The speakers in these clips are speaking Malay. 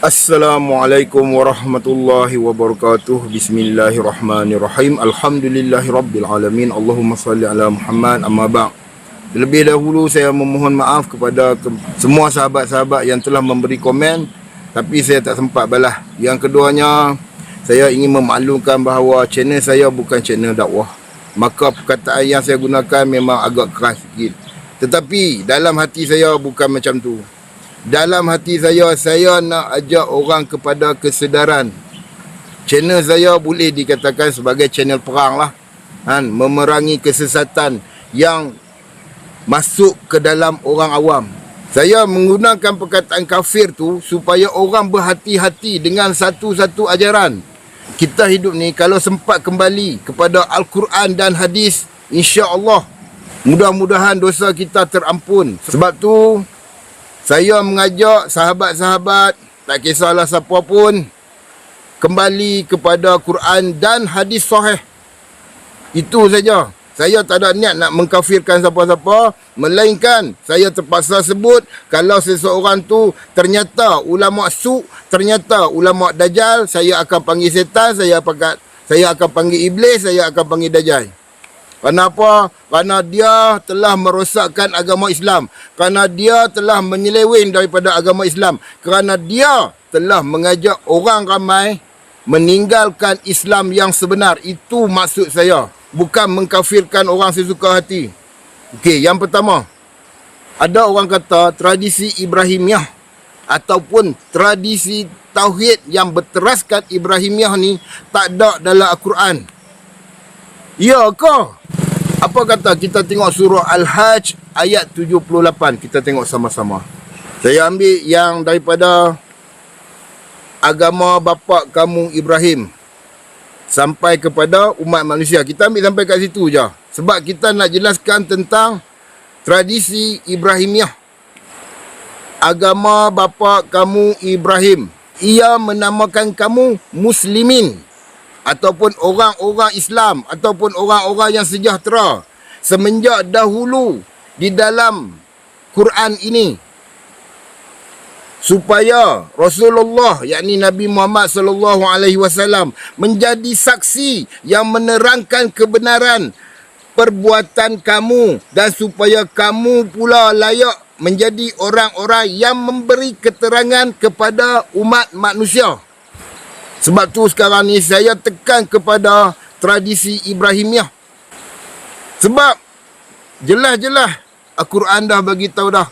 Assalamualaikum warahmatullahi wabarakatuh. Bismillahirrahmanirrahim. Alhamdulillahirrabbilalamin Allahumma salli ala Muhammad. Amma ba' Terlebih dahulu saya memohon maaf kepada ke- semua sahabat-sahabat yang telah memberi komen Tapi saya tak sempat balas. Yang keduanya Saya ingin memaklumkan bahawa channel saya bukan channel dakwah. Maka perkataan yang saya gunakan memang agak keras sikit. Tetapi dalam hati saya bukan macam tu dalam hati saya, saya nak ajak orang kepada kesedaran. Channel saya boleh dikatakan sebagai channel perang lah. Kan? Memerangi kesesatan yang masuk ke dalam orang awam. Saya menggunakan perkataan kafir tu supaya orang berhati-hati dengan satu-satu ajaran. Kita hidup ni kalau sempat kembali kepada Al-Quran dan hadis, insya-Allah mudah-mudahan dosa kita terampun. Sebab tu saya mengajak sahabat-sahabat tak kisahlah siapa pun kembali kepada Quran dan hadis sahih. Itu saja. Saya tak ada niat nak mengkafirkan siapa-siapa melainkan saya terpaksa sebut kalau seseorang tu ternyata ulama su, ternyata ulama dajal, saya akan panggil setan, saya akan saya akan panggil iblis, saya akan panggil Kenapa? Kerana dia telah merosakkan agama Islam. Kerana dia telah menyeleweng daripada agama Islam. Kerana dia telah mengajak orang ramai meninggalkan Islam yang sebenar. Itu maksud saya. Bukan mengkafirkan orang sesuka hati. Okey, yang pertama. Ada orang kata tradisi Ibrahimiah ataupun tradisi Tauhid yang berteraskan Ibrahimiah ni tak ada dalam Al-Quran. Ya ke? Apa kata kita tengok surah Al-Hajj ayat 78. Kita tengok sama-sama. Saya ambil yang daripada agama bapa kamu Ibrahim sampai kepada umat manusia. Kita ambil sampai kat situ je. Sebab kita nak jelaskan tentang tradisi Ibrahimiah. Agama bapa kamu Ibrahim. Ia menamakan kamu muslimin ataupun orang-orang Islam ataupun orang-orang yang sejahtera semenjak dahulu di dalam Quran ini supaya Rasulullah yakni Nabi Muhammad sallallahu alaihi wasallam menjadi saksi yang menerangkan kebenaran perbuatan kamu dan supaya kamu pula layak menjadi orang-orang yang memberi keterangan kepada umat manusia. Sebab tu sekarang ni saya tekan kepada tradisi Ibrahimiah. Sebab jelas-jelas Al-Quran dah bagi tahu dah.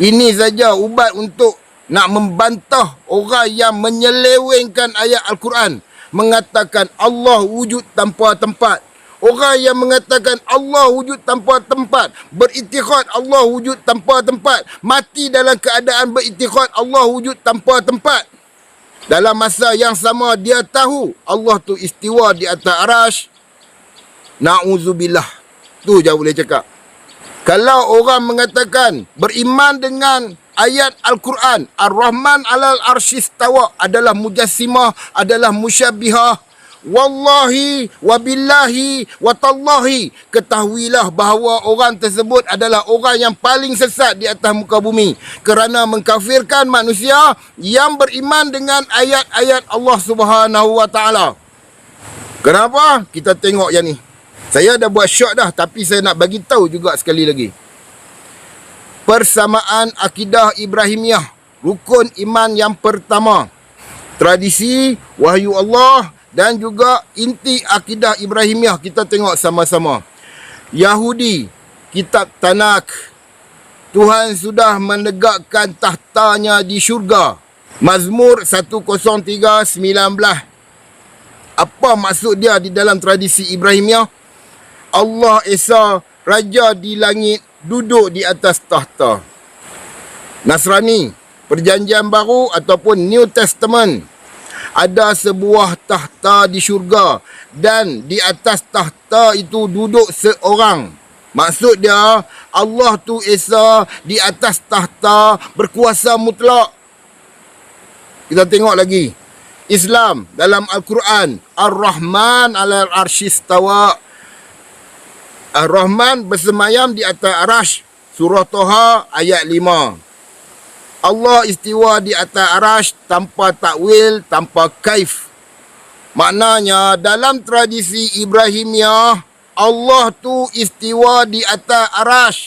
Ini saja ubat untuk nak membantah orang yang menyelewengkan ayat Al-Quran. Mengatakan Allah wujud tanpa tempat. Orang yang mengatakan Allah wujud tanpa tempat. Beritikad Allah wujud tanpa tempat. Mati dalam keadaan beritikad Allah wujud tanpa tempat. Dalam masa yang sama dia tahu Allah tu istiwa di atas arash. Na'udzubillah. Tu je boleh cakap. Kalau orang mengatakan beriman dengan ayat Al-Quran, Ar-Rahman alal arsyistawa adalah mujassimah, adalah musyabihah, Wallahi wabillahi watallahi ketahuilah bahawa orang tersebut adalah orang yang paling sesat di atas muka bumi kerana mengkafirkan manusia yang beriman dengan ayat-ayat Allah Subhanahu wa taala. Kenapa? Kita tengok yang ni. Saya dah buat shot dah tapi saya nak bagi tahu juga sekali lagi. Persamaan akidah Ibrahimiah, rukun iman yang pertama. Tradisi wahyu Allah dan juga inti akidah Ibrahimiah kita tengok sama-sama. Yahudi, kitab Tanak. Tuhan sudah menegakkan tahtanya di syurga. Mazmur 103:19. Apa maksud dia di dalam tradisi Ibrahimiah? Allah Esa raja di langit duduk di atas tahta. Nasrani, perjanjian baru ataupun New Testament ada sebuah tahta di syurga dan di atas tahta itu duduk seorang. Maksud dia Allah tu Esa di atas tahta berkuasa mutlak. Kita tengok lagi. Islam dalam Al-Quran Ar-Rahman alal arsyistawa Ar-Rahman bersemayam di atas arash Surah Toha ayat 5 Allah istiwa di atas arash tanpa takwil, tanpa kaif. Maknanya dalam tradisi Ibrahimiyah, Allah tu istiwa di atas arash.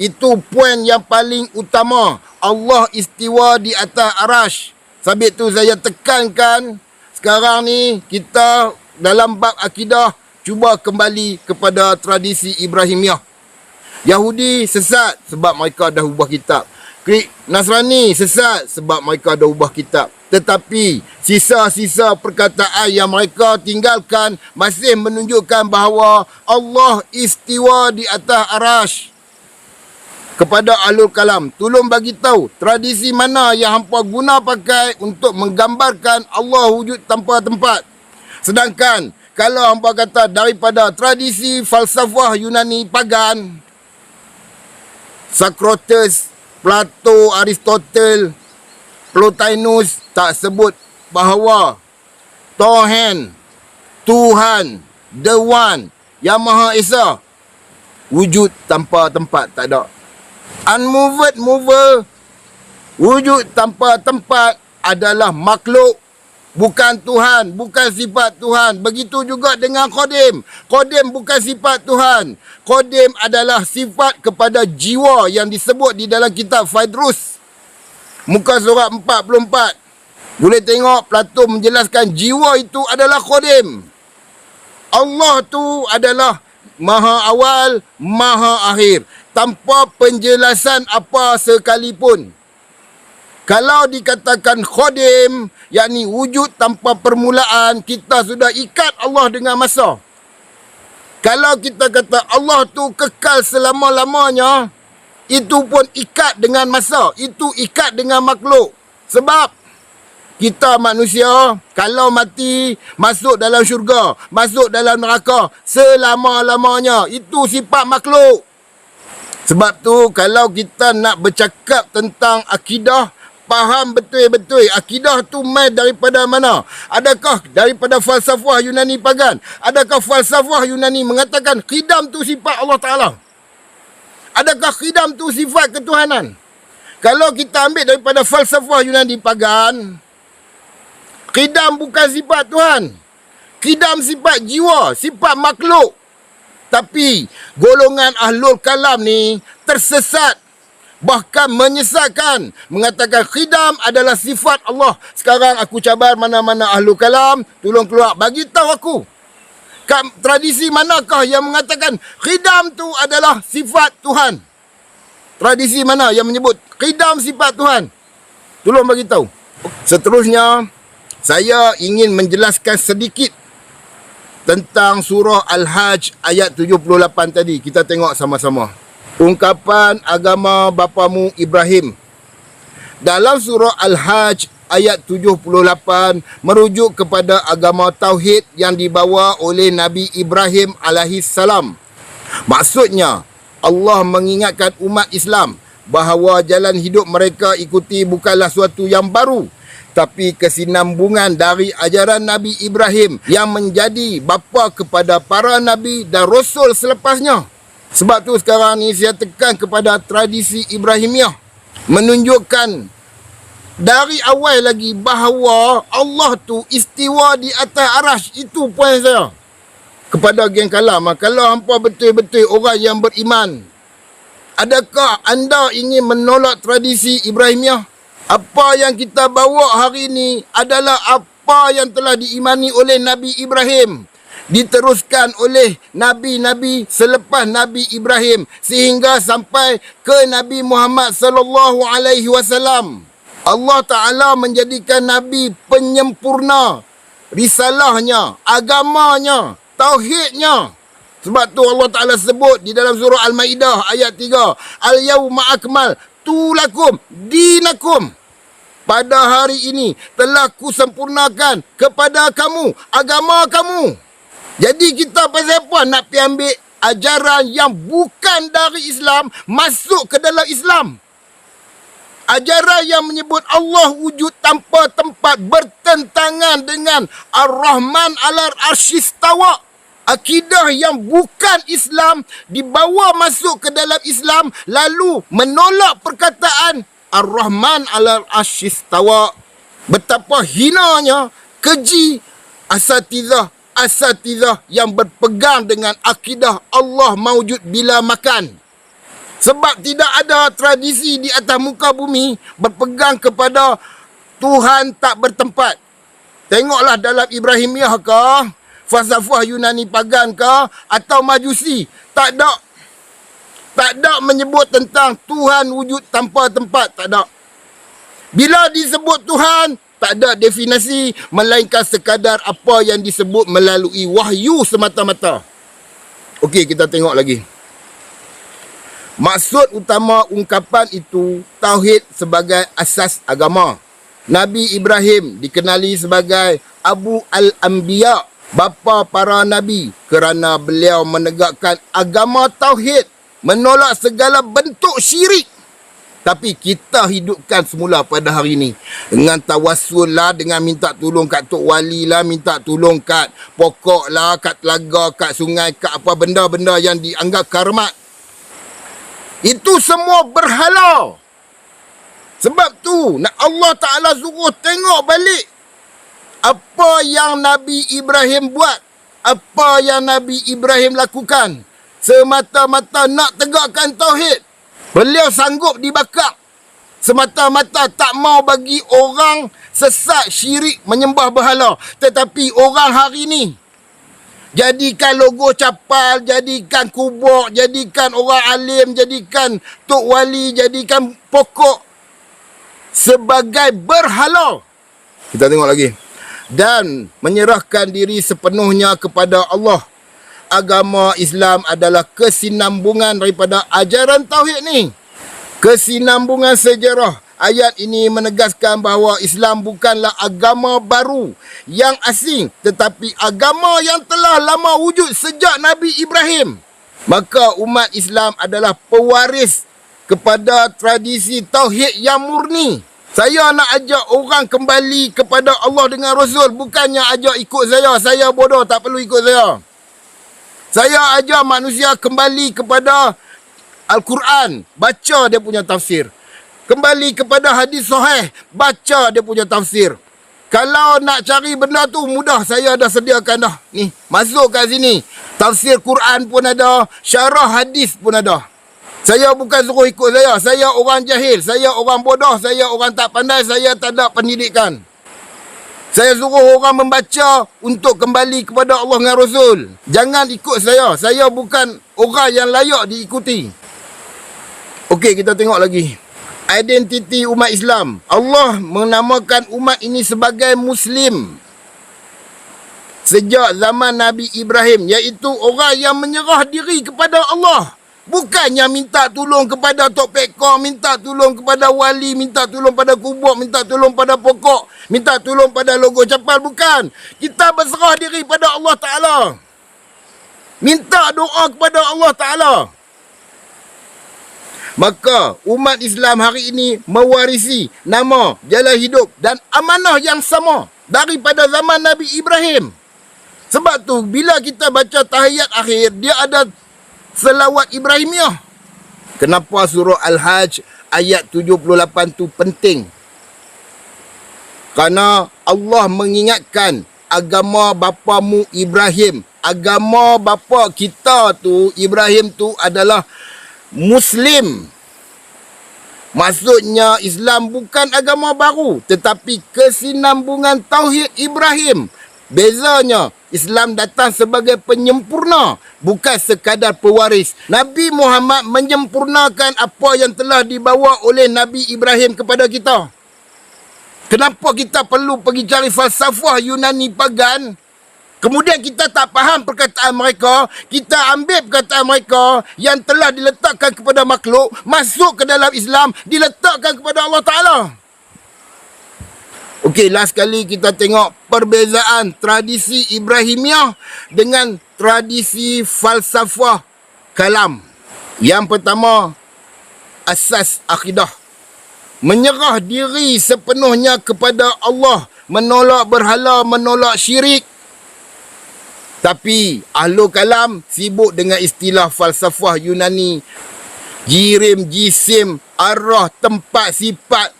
Itu poin yang paling utama. Allah istiwa di atas arash. Sebab tu saya tekankan sekarang ni kita dalam bab akidah cuba kembali kepada tradisi Ibrahimiyah. Yahudi sesat sebab mereka dah ubah kitab. Nasrani sesat sebab mereka dah ubah kitab. Tetapi sisa-sisa perkataan yang mereka tinggalkan masih menunjukkan bahawa Allah istiwa di atas arash. Kepada alul kalam, tolong bagi tahu tradisi mana yang hampa guna pakai untuk menggambarkan Allah wujud tanpa tempat. Sedangkan kalau hampa kata daripada tradisi falsafah Yunani pagan, Socrates, Plato, Aristotle, Plotinus tak sebut bahawa Tuhan, Tuhan, The One, Yang Maha Esa, wujud tanpa tempat tak ada. Unmoved mover, wujud tanpa tempat adalah makhluk Bukan Tuhan, bukan sifat Tuhan. Begitu juga dengan Kodim. Kodim bukan sifat Tuhan. Kodim adalah sifat kepada jiwa yang disebut di dalam kitab Faidrus. Muka surat 44. Boleh tengok Plato menjelaskan jiwa itu adalah Kodim. Allah tu adalah maha awal, maha akhir. Tanpa penjelasan apa sekalipun. Kalau dikatakan khodim, yakni wujud tanpa permulaan, kita sudah ikat Allah dengan masa. Kalau kita kata Allah tu kekal selama-lamanya, itu pun ikat dengan masa. Itu ikat dengan makhluk. Sebab kita manusia, kalau mati, masuk dalam syurga, masuk dalam neraka, selama-lamanya. Itu sifat makhluk. Sebab tu, kalau kita nak bercakap tentang akidah, faham betul-betul akidah tu mai daripada mana? Adakah daripada falsafah Yunani pagan? Adakah falsafah Yunani mengatakan khidam tu sifat Allah Taala? Adakah khidam tu sifat ketuhanan? Kalau kita ambil daripada falsafah Yunani pagan, khidam bukan sifat Tuhan. Khidam sifat jiwa, sifat makhluk. Tapi golongan ahlul kalam ni tersesat bahkan menyesatkan mengatakan khidam adalah sifat Allah. Sekarang aku cabar mana-mana ahlu kalam, tolong keluar bagi tahu aku. Tradisi manakah yang mengatakan khidam tu adalah sifat Tuhan? Tradisi mana yang menyebut khidam sifat Tuhan? Tolong bagi tahu. Seterusnya saya ingin menjelaskan sedikit tentang surah Al-Hajj ayat 78 tadi. Kita tengok sama-sama ungkapan agama bapamu Ibrahim. Dalam surah Al-Hajj ayat 78 merujuk kepada agama tauhid yang dibawa oleh Nabi Ibrahim alaihi salam. Maksudnya Allah mengingatkan umat Islam bahawa jalan hidup mereka ikuti bukanlah suatu yang baru tapi kesinambungan dari ajaran Nabi Ibrahim yang menjadi bapa kepada para nabi dan rasul selepasnya. Sebab tu sekarang ni saya tekan kepada tradisi Ibrahimiyah menunjukkan dari awal lagi bahawa Allah tu istiwa di atas arash itu poin saya. Kepada geng kalam. Kalau hampa betul-betul orang yang beriman adakah anda ingin menolak tradisi Ibrahimiyah apa yang kita bawa hari ini adalah apa yang telah diimani oleh Nabi Ibrahim diteruskan oleh nabi-nabi selepas Nabi Ibrahim sehingga sampai ke Nabi Muhammad sallallahu alaihi wasallam. Allah Taala menjadikan nabi penyempurna risalahnya, agamanya, tauhidnya. Sebab tu Allah Taala sebut di dalam surah Al-Maidah ayat 3, "Al-yauma akmal tulakum dinakum." Pada hari ini telah kusempurnakan kepada kamu agama kamu. Jadi kita pasal apa nak pergi ambil ajaran yang bukan dari Islam masuk ke dalam Islam? Ajaran yang menyebut Allah wujud tanpa tempat bertentangan dengan Ar-Rahman alar arsyistawa. Akidah yang bukan Islam dibawa masuk ke dalam Islam lalu menolak perkataan Ar-Rahman ala asyistawa. Betapa hinanya keji asatizah asatizah yang berpegang dengan akidah Allah maujud bila makan. Sebab tidak ada tradisi di atas muka bumi berpegang kepada Tuhan tak bertempat. Tengoklah dalam Ibrahimiyah ke, falsafah Yunani pagan ke, atau Majusi. Tak ada. Tak ada menyebut tentang Tuhan wujud tanpa tempat. Tak ada. Bila disebut Tuhan, tak ada definisi melainkan sekadar apa yang disebut melalui wahyu semata-mata. Okey, kita tengok lagi. Maksud utama ungkapan itu tauhid sebagai asas agama. Nabi Ibrahim dikenali sebagai Abu Al-Anbiya, bapa para nabi kerana beliau menegakkan agama tauhid, menolak segala bentuk syirik. Tapi kita hidupkan semula pada hari ini. Dengan tawassul lah, dengan minta tolong kat Tok Wali lah, minta tolong kat pokok lah, kat telaga, kat sungai, kat apa benda-benda yang dianggap karmat. Itu semua berhala. Sebab tu, Allah Ta'ala suruh tengok balik. Apa yang Nabi Ibrahim buat. Apa yang Nabi Ibrahim lakukan. Semata-mata nak tegakkan tauhid. Beliau sanggup dibakar. Semata-mata tak mau bagi orang sesat syirik menyembah berhala. Tetapi orang hari ini Jadikan logo capal, jadikan kubur, jadikan orang alim, jadikan tok wali, jadikan pokok sebagai berhala. Kita tengok lagi. Dan menyerahkan diri sepenuhnya kepada Allah. Agama Islam adalah kesinambungan daripada ajaran tauhid ni. Kesinambungan sejarah Ayat ini menegaskan bahawa Islam bukanlah agama baru yang asing tetapi agama yang telah lama wujud sejak Nabi Ibrahim. Maka umat Islam adalah pewaris kepada tradisi tauhid yang murni. Saya nak ajak orang kembali kepada Allah dengan Rasul bukannya ajak ikut saya. Saya bodoh tak perlu ikut saya. Saya ajak manusia kembali kepada Al-Quran, baca dia punya tafsir kembali kepada hadis sahih, baca dia punya tafsir. Kalau nak cari benda tu mudah saya dah sediakan dah. Ni, masuk kat sini. Tafsir Quran pun ada, syarah hadis pun ada. Saya bukan suruh ikut saya. Saya orang jahil, saya orang bodoh, saya orang tak pandai, saya tak ada pendidikan. Saya suruh orang membaca untuk kembali kepada Allah dan Rasul. Jangan ikut saya. Saya bukan orang yang layak diikuti. Okey, kita tengok lagi identiti umat Islam. Allah menamakan umat ini sebagai Muslim. Sejak zaman Nabi Ibrahim, iaitu orang yang menyerah diri kepada Allah. Bukannya minta tolong kepada Tok Pekor, minta tolong kepada wali, minta tolong pada kubur, minta tolong pada pokok, minta tolong pada logo capal. Bukan. Kita berserah diri pada Allah Ta'ala. Minta doa kepada Allah Ta'ala. Maka umat Islam hari ini mewarisi nama, jalan hidup dan amanah yang sama daripada zaman Nabi Ibrahim. Sebab tu bila kita baca tahiyat akhir dia ada selawat Ibrahimiyah. Kenapa surah Al-Hajj ayat 78 tu penting? Karena Allah mengingatkan agama bapamu Ibrahim. Agama bapa kita tu Ibrahim tu adalah Muslim. Maksudnya Islam bukan agama baru tetapi kesinambungan tauhid Ibrahim. Bezanya Islam datang sebagai penyempurna bukan sekadar pewaris. Nabi Muhammad menyempurnakan apa yang telah dibawa oleh Nabi Ibrahim kepada kita. Kenapa kita perlu pergi cari falsafah Yunani pagan Kemudian kita tak faham perkataan mereka, kita ambil perkataan mereka yang telah diletakkan kepada makhluk, masuk ke dalam Islam, diletakkan kepada Allah Ta'ala. Okey, last kali kita tengok perbezaan tradisi Ibrahimiah dengan tradisi falsafah kalam. Yang pertama, asas akidah. Menyerah diri sepenuhnya kepada Allah, menolak berhala, menolak syirik, tapi ahlu kalam sibuk dengan istilah falsafah Yunani. jirim, jisim, arah, tempat, sifat.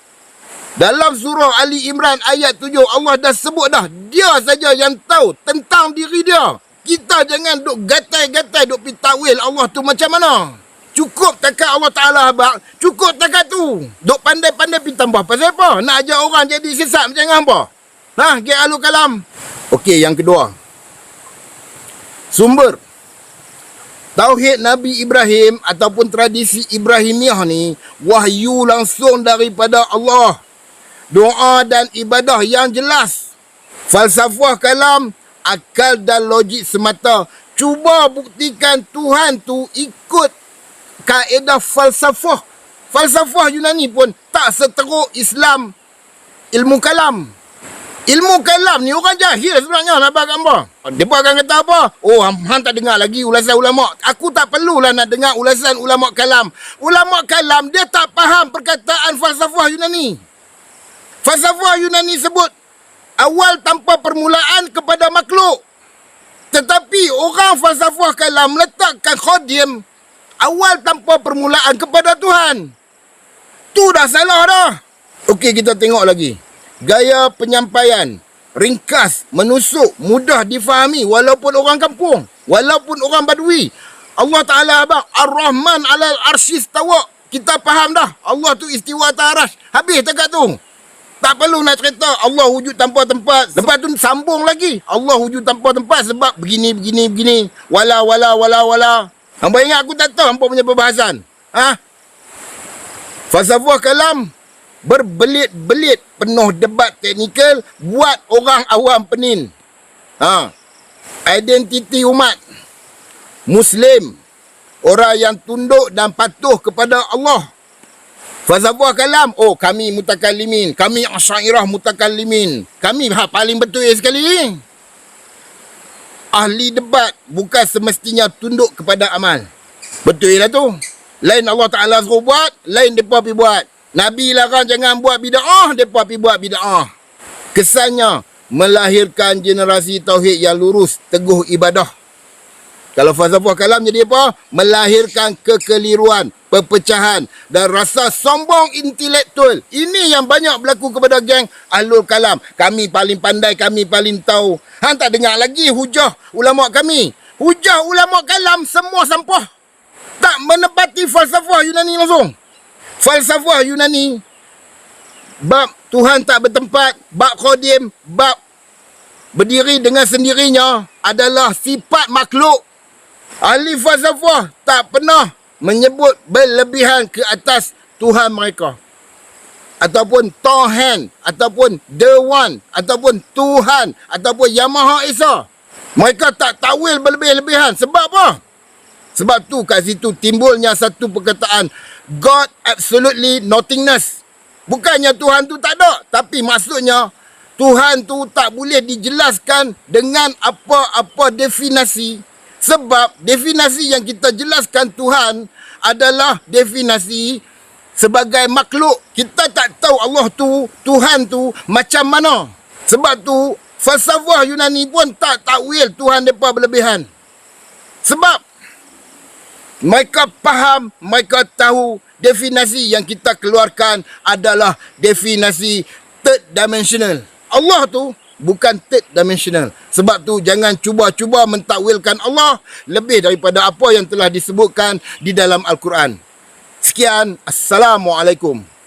Dalam surah Ali Imran ayat 7 Allah dah sebut dah dia saja yang tahu tentang diri dia. Kita jangan duk gatai-gatai duk pi takwil Allah tu macam mana. Cukup takat Allah Taala abang, cukup takat tu. Duk pandai-pandai pi tambah pasal apa? Nak ajar orang jadi sesat macam apa? Nah, ke alu kalam. Okey, yang kedua. Sumber Tauhid Nabi Ibrahim ataupun tradisi Ibrahimiah ni wahyu langsung daripada Allah. Doa dan ibadah yang jelas. Falsafah kalam, akal dan logik semata. Cuba buktikan Tuhan tu ikut kaedah falsafah. Falsafah Yunani pun tak seteruk Islam ilmu kalam. Ilmu kalam ni orang jahil sebenarnya nak bagi gambar. Dia akan kata apa? Oh, hang tak dengar lagi ulasan ulama. Aku tak perlulah nak dengar ulasan ulama kalam. Ulama kalam dia tak faham perkataan falsafah Yunani. Falsafah Yunani sebut awal tanpa permulaan kepada makhluk. Tetapi orang falsafah kalam letakkan khodim awal tanpa permulaan kepada Tuhan. Tu dah salah dah. Okey, kita tengok lagi. Gaya penyampaian ringkas, menusuk, mudah difahami walaupun orang kampung, walaupun orang badui. Allah Taala abang Ar-Rahman 'alal arsy istawa. Kita faham dah. Allah tu istiwa atas arasy. Habis dekat tu. Tak perlu nak cerita Allah wujud tanpa tempat. Lepas tu sambung lagi. Allah wujud tanpa tempat sebab begini, begini, begini. Wala, wala, wala, wala. Hampa ingat aku tak tahu hampa punya perbahasan. Ha? Falsafah kalam berbelit-belit penuh debat teknikal buat orang awam penin. Ha. Identiti umat Muslim orang yang tunduk dan patuh kepada Allah. Falsafah kalam, oh kami mutakallimin, kami asyairah mutakallimin. Kami ha, paling betul sekali. Ahli debat bukan semestinya tunduk kepada amal. Betul lah tu. Lain Allah Ta'ala suruh buat, lain mereka pergi buat. Nabi larang jangan buat bida'ah, mereka pergi buat bida'ah. Kesannya, melahirkan generasi tauhid yang lurus, teguh ibadah. Kalau falsafah kalam jadi apa? Melahirkan kekeliruan, perpecahan dan rasa sombong intelektual. Ini yang banyak berlaku kepada geng Ahlul Kalam. Kami paling pandai, kami paling tahu. Hang tak dengar lagi hujah ulama kami. Hujah ulama kalam semua sampah. Tak menepati falsafah Yunani langsung. Falsafah Yunani bab Tuhan tak bertempat, bab khodim, bab berdiri dengan sendirinya adalah sifat makhluk Ahli falsafah tak pernah menyebut berlebihan ke atas Tuhan mereka. Ataupun Tuhan, ataupun The One, ataupun Tuhan, ataupun Yamaha Esa. Mereka tak tawil berlebih-lebihan. Sebab apa? Sebab tu kat situ timbulnya satu perkataan God absolutely nothingness. Bukannya Tuhan tu tak ada. Tapi maksudnya Tuhan tu tak boleh dijelaskan dengan apa-apa definasi sebab definasi yang kita jelaskan Tuhan adalah definasi sebagai makhluk. Kita tak tahu Allah tu, Tuhan tu macam mana. Sebab tu falsafah Yunani pun tak takwil Tuhan mereka berlebihan. Sebab mereka faham, mereka tahu definasi yang kita keluarkan adalah definasi third dimensional. Allah tu bukan third dimensional. Sebab tu jangan cuba-cuba mentakwilkan Allah lebih daripada apa yang telah disebutkan di dalam Al-Quran. Sekian, Assalamualaikum.